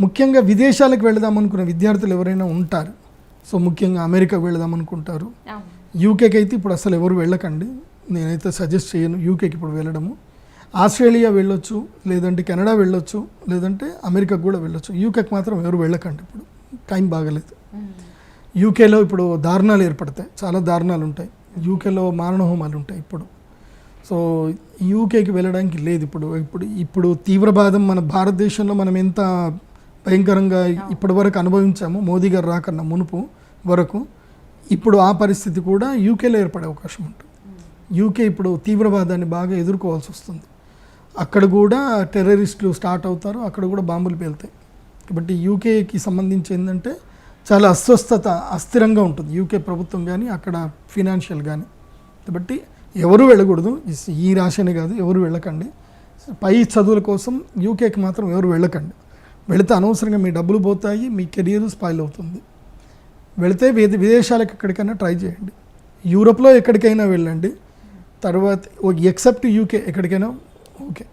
ముఖ్యంగా విదేశాలకు వెళదాం అనుకునే విద్యార్థులు ఎవరైనా ఉంటారు. సో ముఖ్యంగా అమెరికా వెళదాం అనుకుంటారు. యూకేకి అయితే ఇప్పుడు అసలు ఎవరు వెళ్ళకండి. నేనైతే సజెస్ట్ చేయను యూకేకి ఇప్పుడు వెళ్ళడము. ఆస్ట్రేలియా వెళ్ళొచ్చు లేదంటే కెనడా వెళ్ళొచ్చు లేదంటే అమెరికాకు కూడా వెళ్ళొచ్చు. యూకేకి మాత్రం ఎవరు వెళ్ళకండి ఇప్పుడు. టైం బాగలేదు. యూకేలో ఇప్పుడు దారుణాలు ఏర్పడతాయి. చాలా దారుణాలు ఉంటాయి. యూకేలో మారణహోమాలు ఉంటాయి ఇప్పుడు. సో యూకేకి వెళ్ళడానికి లేదు ఇప్పుడు. ఇప్పుడు ఇప్పుడు తీవ్రవాదం మన భారతదేశంలో మనం ఎంత భయంకరంగా ఇప్పటివరకు అనుభవించాము. మోదీ గారు రాకన్నా మునుపు వరకు. ఇప్పుడు ఆ పరిస్థితి కూడా యూకేలో ఏర్పడే అవకాశం ఉంటుంది. యూకే ఇప్పుడు తీవ్రవాదాన్ని బాగా ఎదుర్కోవాల్సి వస్తుంది. అక్కడ కూడా టెర్రరిస్టులు స్టార్ట్ అవుతారు. అక్కడ కూడా బాంబులు పేలుతాయి. కాబట్టి యూకేకి సంబంధించి ఏంటంటే చాలా అస్వస్థత అస్థిరంగా ఉంటుంది. యూకే ప్రభుత్వం కానీ అక్కడ ఫినాన్షియల్ కానీ. కాబట్టి ఎవరు వెళ్ళకూడదు. ఈ రాశిని కాదు ఎవరు వెళ్ళకండి. పై చదువుల కోసం యూకేకి మాత్రం ఎవరు వెళ్ళకండి. వెళితే అనవసరంగా మీ డబ్బులు పోతాయి మీ కెరియర్ స్పాయిల్ అవుతుంది. వెళితే విదే విదేశాలకు ఎక్కడికైనా ట్రై చేయండి. యూరోప్లో ఎక్కడికైనా వెళ్ళండి. తర్వాత ఎక్సెప్ట్ యూకే ఎక్కడికైనా ఓకే.